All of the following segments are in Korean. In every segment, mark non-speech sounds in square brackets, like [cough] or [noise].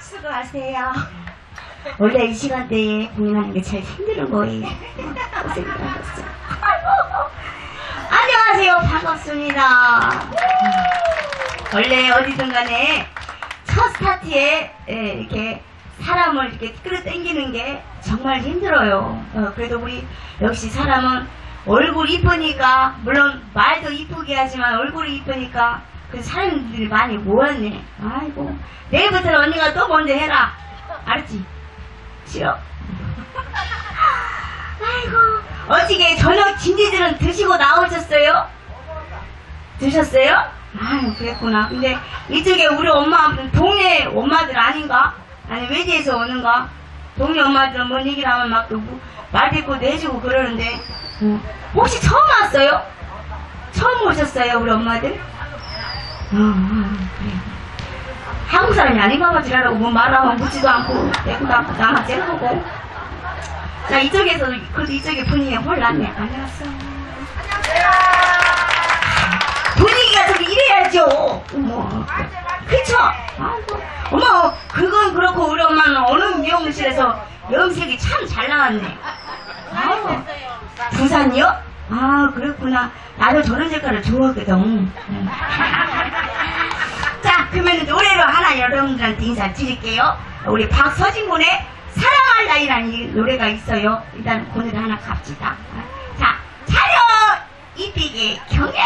수고하세요. 원래 이 시간대에 공연하는 게 제일. 고생 많았어요. 안녕하세요. 반갑습니다. 원래 어디든 간에 첫 스타트에 예, 이렇게 사람을 이렇게 끌어당기는 게 정말 힘들어요. 어, 그래도 우리 역시 사람은 얼굴 이쁘니까 물론 말도 이쁘게 하지만 얼굴이 이쁘니까 그 사람들이 많이 모였네. 아이고 내일부터는 언니가 또 먼저 해라. 알았지? 싫어. [laughs] 아이고 어떻게 저녁 진지들은 드시고 나오셨어요? 드셨어요? 아유 그랬구나. 근데 이쪽에 우리 엄마는 동네 엄마들 아닌가? 아니 외지에서 오는가? 동네 엄마들은 뭔 얘기를 하면 막말 듣고 내주고 그러는데 어. 혹시 처음 왔어요? 처음 오셨어요 우리 엄마들? 어, 어. 한국 사람이 아닌가 봐 지랄하고 뭐 말하면 묻지도 않고 내고도 않고 나만 째려보고 자 이쪽에서 그래도 이쪽에 분위기가 훨 낫네 안녕하세요 분위기가 좀 이래야죠. 어머. 그쵸? 아이고. 어머, 그건 그렇고 우리 엄마는 어느 미용실에서 염색이 참 잘 나왔네. 아이고. 부산이요? 아, 그렇구나. 나도 저런 색깔을 좋아하거든. 음. 자, 그러면 노래로 하나 여러분들한테 인사 드릴게요. 우리 박서진 군의 사랑할 나이라는 이 노래가 있어요. 일단 그 노래 하나 갑시다. 자, 차려! 이삐게 경례!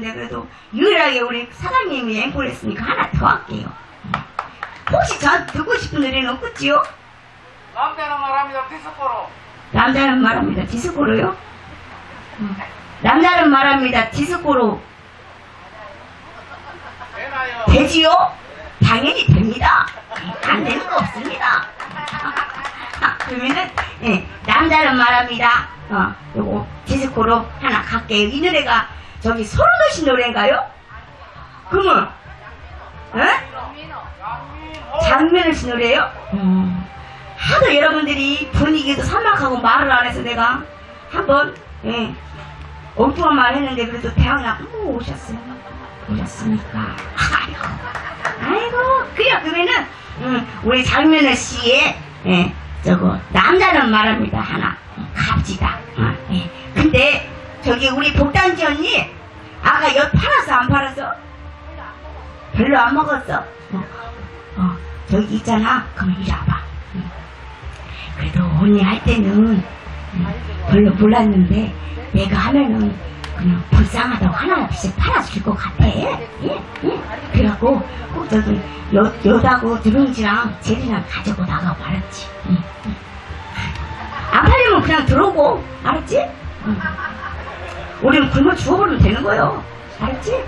그랬는데 그래도 유일하게 우리 사장님이 앵콜 했으니까 하나 더 할게요. 혹시 저 듣고 싶은 노래는 없겠지요? 남자는 말합니다. 디스코로. 남자는 말합니다. 디스코로요? 음. 남자는 말합니다. 디스코로 되나요? 되지요? 당연히 됩니다. 안 되는 거 없습니다. 아, 그러면은, 예, 남자는 말합니다. 어, 요거, 디스코로 하나 갈게요. 이 노래가, 저기, 서른도 씨 노래인가요? 그러면, 예? 양민호. 장면을 씨 노래요? 음. 하도 여러분들이 분위기도 산막하고 말을 안 해서 내가 한번, 예, 엉뚱한 말 했는데 그래도 대학나 오 오셨어요. 오셨습니까? 아이고, 아이고, 그래, 그러면은, 음, 우리 장면호 씨의, 예, 저거, 남자는 말합니다, 하나. 갑시다. 어, 예. 근데, 저기, 우리 복단지 언니, 아까 엿 팔았어, 안 팔았어? 별로 안 먹었어. 어, 어, 저기 있잖아. 그럼 이리 와봐. 응. 그래도 언니 할 때는 응, 별로 몰랐는데 내가 하면은 그냥 불쌍하다고 하나씩 팔아줄 것 같아. 예? 응? 그래갖고 꼭 저기 여, 여다고 누룽지랑 젤이랑 가지고 나가고 알았지. 응, 응. 안 팔리면 그냥 들어오고 알았지? 응. 우리는 굶어 죽어버리면 되는 거요. 알았지?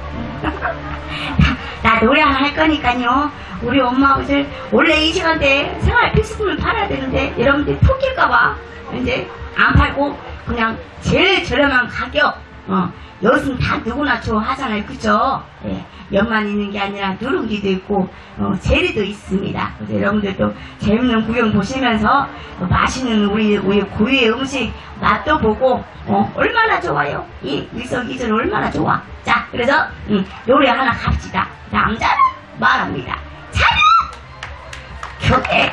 나 노래 할 거니까요. 우리 엄마 아버지 원래 이 시간대 생활 필수품을 팔아야 되는데 여러분들 토끼일까봐 이제 안 팔고 그냥 제일 저렴한 가격 어 여기서는 다 누구나 좋아하잖아요. 그죠? 예, 연만 있는 게 아니라 누룽지도 있고 어, 제리도 있습니다. 그래서 여러분들도 재밌는 구경 보시면서 어, 맛있는 우리 우리 고유의 음식 맛도 보고 어, 얼마나 좋아요? 이 일석이조 얼마나 좋아? 자 그래서 음, 노래 하나 갑시다. 남자는 말합니다. 차렷! 교대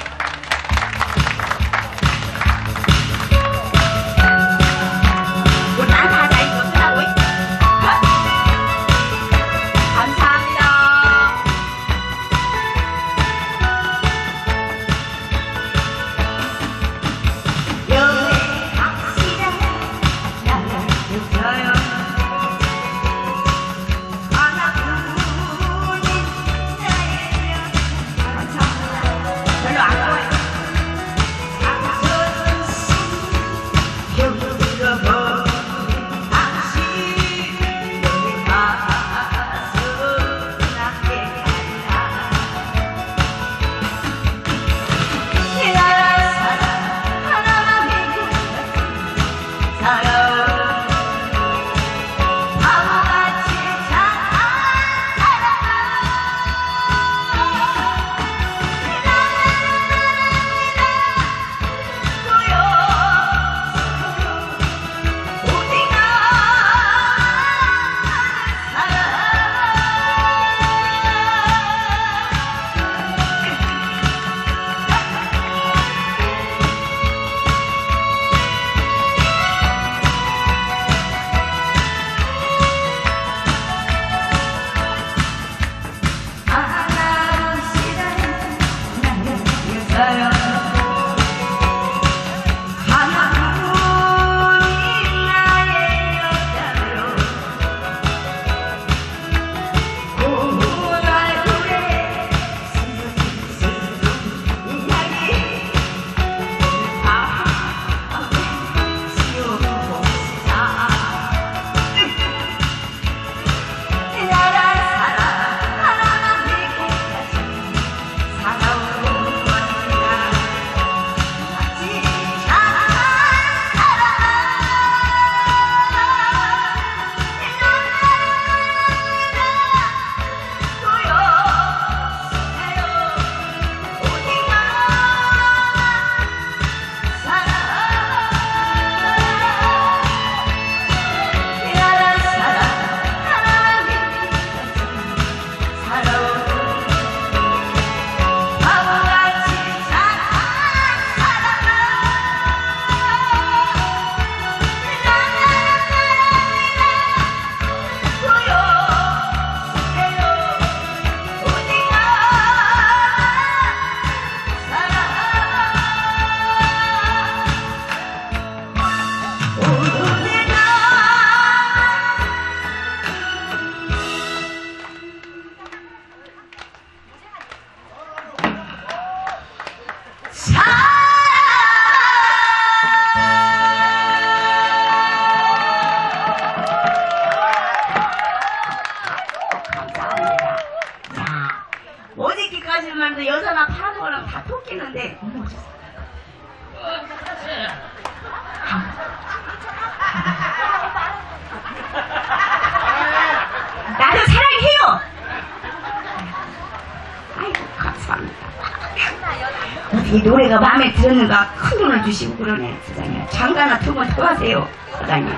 마음에 들었는가 큰 돈을 주시고 그러네, 사장님. 장가나 두번더 하세요, 사장님.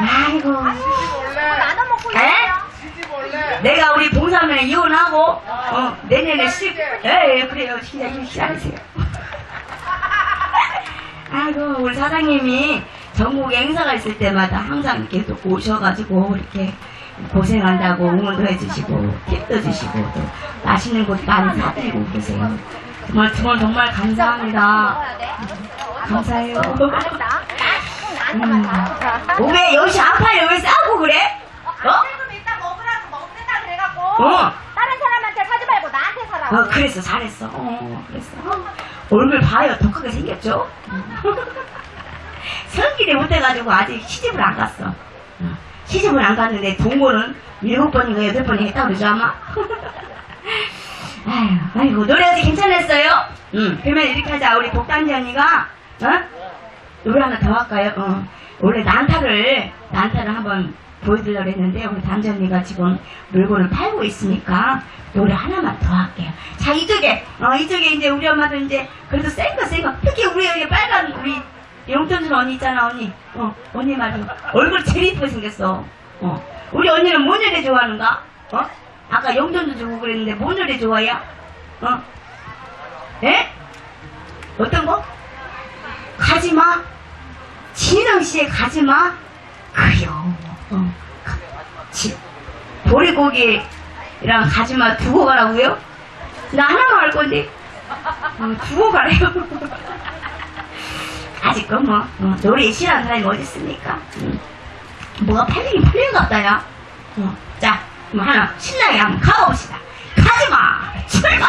아이고. 원래 나눠 먹고 에? 내가 우리 봉사면에 이혼하고 어, 내년에 실 예, 예, 그래요 진짜 좀 기다리세요 [laughs] 아이고 우리 사장님이 전국에 행사가 있을 때마다 항상 또 오셔가지고 이렇게 고생한다고 응원도 해주시고 팁도 주시고 또 맛있는 곳 많이 사드리고 계세요 정말 정말 정말 감사합니다 감사해요 음. 왜 여시 아파요 왜 싸우고 그래? 어? 어. 다른 사람한테 사지 말고 나한테 사라고 어, 그랬어, 잘했어. 어, 그랬어. 얼굴 봐요. 더 크게 생겼죠? [laughs] 성질이 못해가지고 아직 시집을 안 갔어. 어, 시집을 안 갔는데 동거는 일곱 번인가 여덟 번이 했다 그러죠, 아마? [laughs] 아유, 아이고, 노래 어디 괜찮았어요? 응. 그러면 이렇게 하자. 우리 복단지 언니가, 어? 노래 하나 더 할까요? 어. 원래 난타를, 난타를 한번 보여드리려고 했는데, 우리 단지 언니가 지금 물건을 팔고 있으니까, 노래 하나만 더 할게요. 자, 이쪽에, 어, 이쪽에 이제 우리 엄마도 이제, 그래도 센 거, 센 거. 특히 우리 여기 빨간, 우리, 용돈준 언니 있잖아, 언니. 어, 언니 말이 얼굴 제일 이쁘게 생겼어. 어. 우리 언니는 뭔 노래 좋아하는가? 어? 아까 용돈도 주고 그랬는데, 뭔 노래 좋아해요? 어? 예? 어떤 거? 가지마. 진영 씨의 가지마. 그래요. 어. 지, 보리고기랑 가지마 두고 가라고요? 나 하나만 할 건데. 어, 두고 가래요. [laughs] 아직은 뭐, 어, 노래 싫어하는 사람이 어디 있습니까? 음. 뭐가 팔리긴 팔린 것 같다, 야. 어, 자, 그럼 하나 신나게 한번 가봅시다. 가지마! 출발!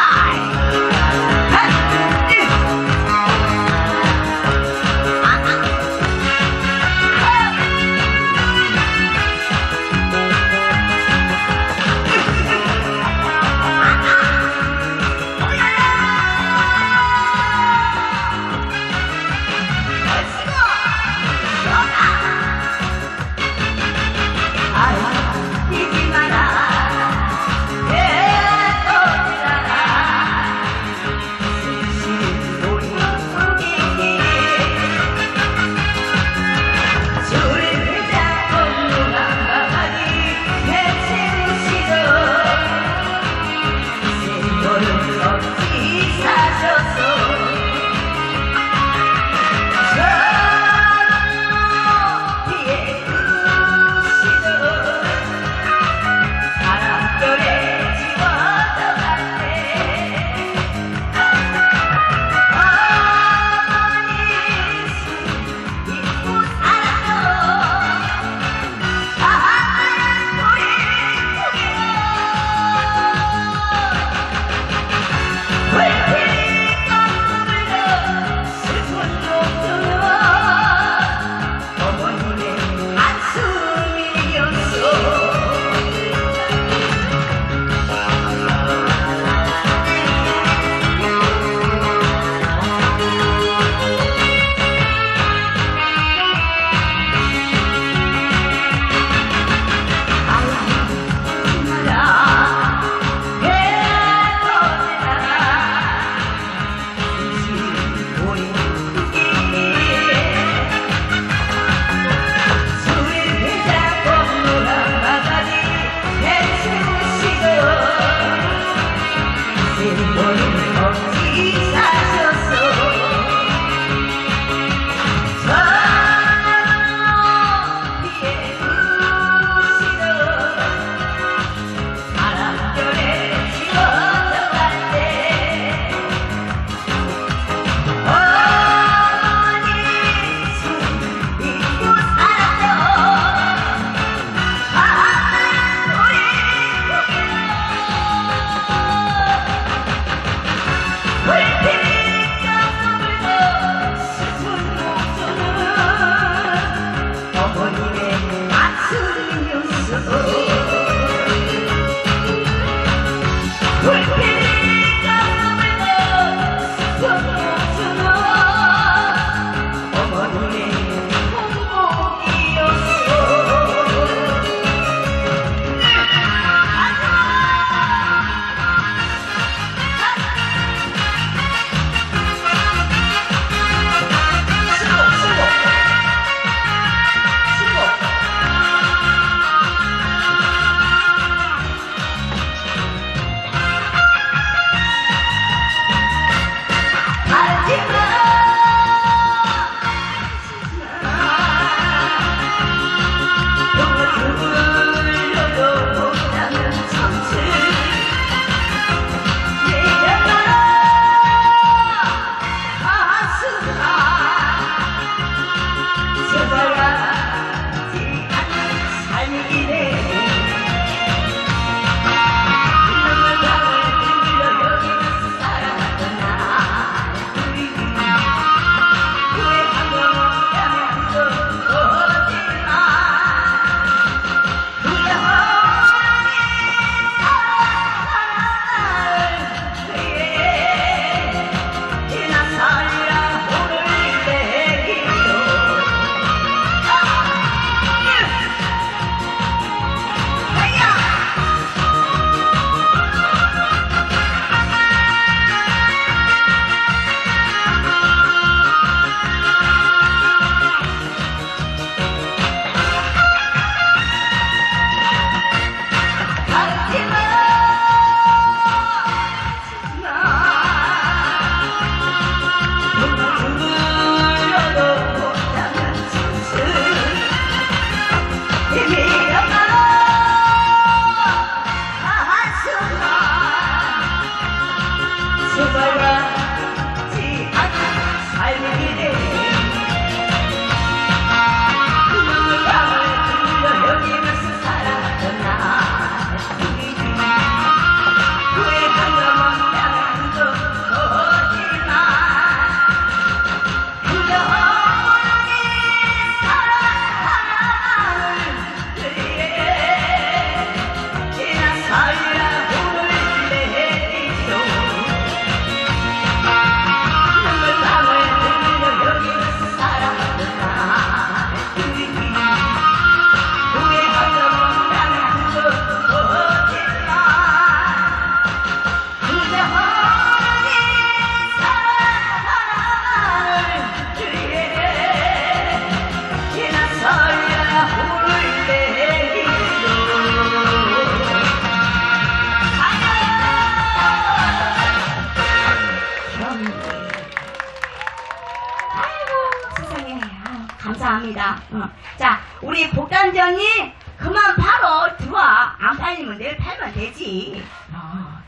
감사합니다 어. 자 우리 복단전이 그만 팔어 들어와 안 팔리면 내일 팔면 되지 어.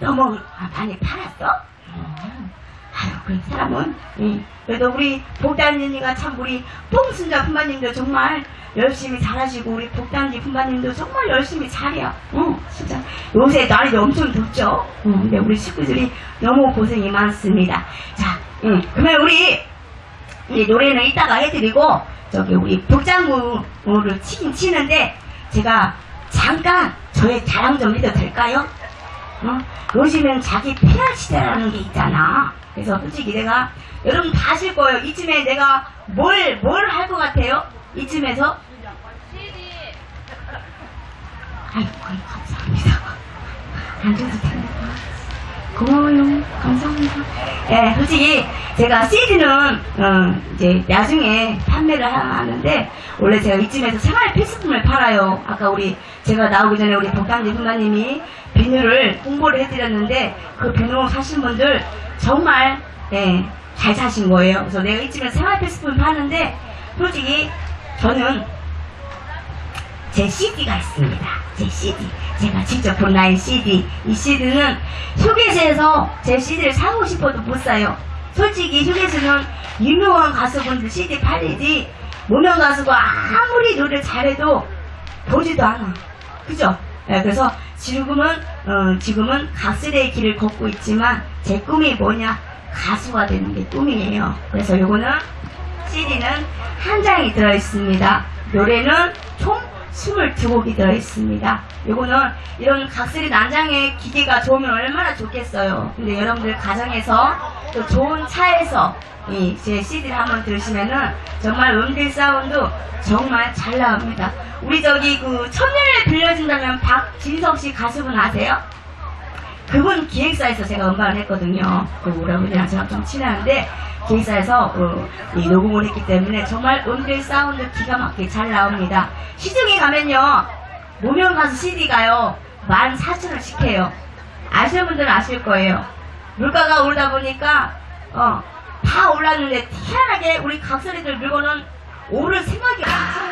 너무 아, 많이 팔았어? 어. 아유, 그 사람은, 예. 그래도 우리 복단진이가 참 우리 뽕순자 품바님도 정말 열심히 잘하시고, 우리 복단지 품바님도 정말 열심히 잘해요. 어, 진짜. 요새 날이 엄청 덥죠? 어, 근데 우리 식구들이 너무 고생이 많습니다. 자, 음, 그러면 우리, 이제 노래는 이따가 해드리고, 저기 우리 복장구를 치긴 치는데, 제가 잠깐 저의 자랑 좀 해도 될까요? 어? 요즘엔 자기 PR 시대라는 게 있잖아. 그래서 솔직히 내가 여러분 다 아실 거예요. 이쯤에 내가 뭘 뭘 할 것 같아요? 이쯤에서 아이고 감사합니다. 됩니다. 고마워요. 감사합니다. 예, 솔직히 제가 CD는 어, 이제 나중에 판매를 하- 하는데 원래 제가 이쯤에서 생활 필수품을 팔아요. 아까 우리 제가 나오기 전에 우리 복당지 훈마님이 비누를 홍보를 해드렸는데 그 비누 사신 분들 정말 예, 잘 사신 거예요. 그래서 내가 이쯤에서 생활 필수품 파는데 솔직히 저는 제 CD가 있습니다. 제 CD. 제가 직접 본라인 CD. 이 CD는 휴게소에서 제 CD를 사고 싶어도 못 사요. 솔직히 휴게소는 유명한 가수분들 CD 팔리지, 무명 가수가 아무리 노래 잘해도 보지도 않아. 그죠? 예, 그래서 지금은, 어, 지금은 가수의 길을 걷고 있지만 제 꿈이 뭐냐? 가수가 되는 게 꿈이에요. 그래서 요거는 CD는 한 장이 들어 있습니다. 노래는 총 22곡이 들어있습니다. 요거는 이런 각설이 난장의 기계가 좋으면 얼마나 좋겠어요. 근데 여러분들 가정에서 또 좋은 차에서 이 제 CD를 한번 들으시면은 정말 음질 사운드 정말 잘 나옵니다. 우리 저기 그 천년을 빌려준다면 박진석 씨 가수분 아세요? 그분 기획사에서 제가 음반을 했거든요. 그 오라버니랑 저랑 좀 친한데 기획사에서 어, 이 녹음을 했기 때문에 정말 음질 사운드 기가 막히게 잘 나옵니다. 시중에 가면요 무명 가수 CD가요 14,000원씩 해요. 아시는 분들은 아실 거예요. 물가가 오르다 보니까 어, 다 올랐는데 희한하게 우리 각설이들 물건은 오를 생각이 살짝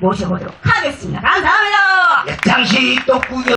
모셔보도록 하겠습니다. 감사합니다. 장식 또 구경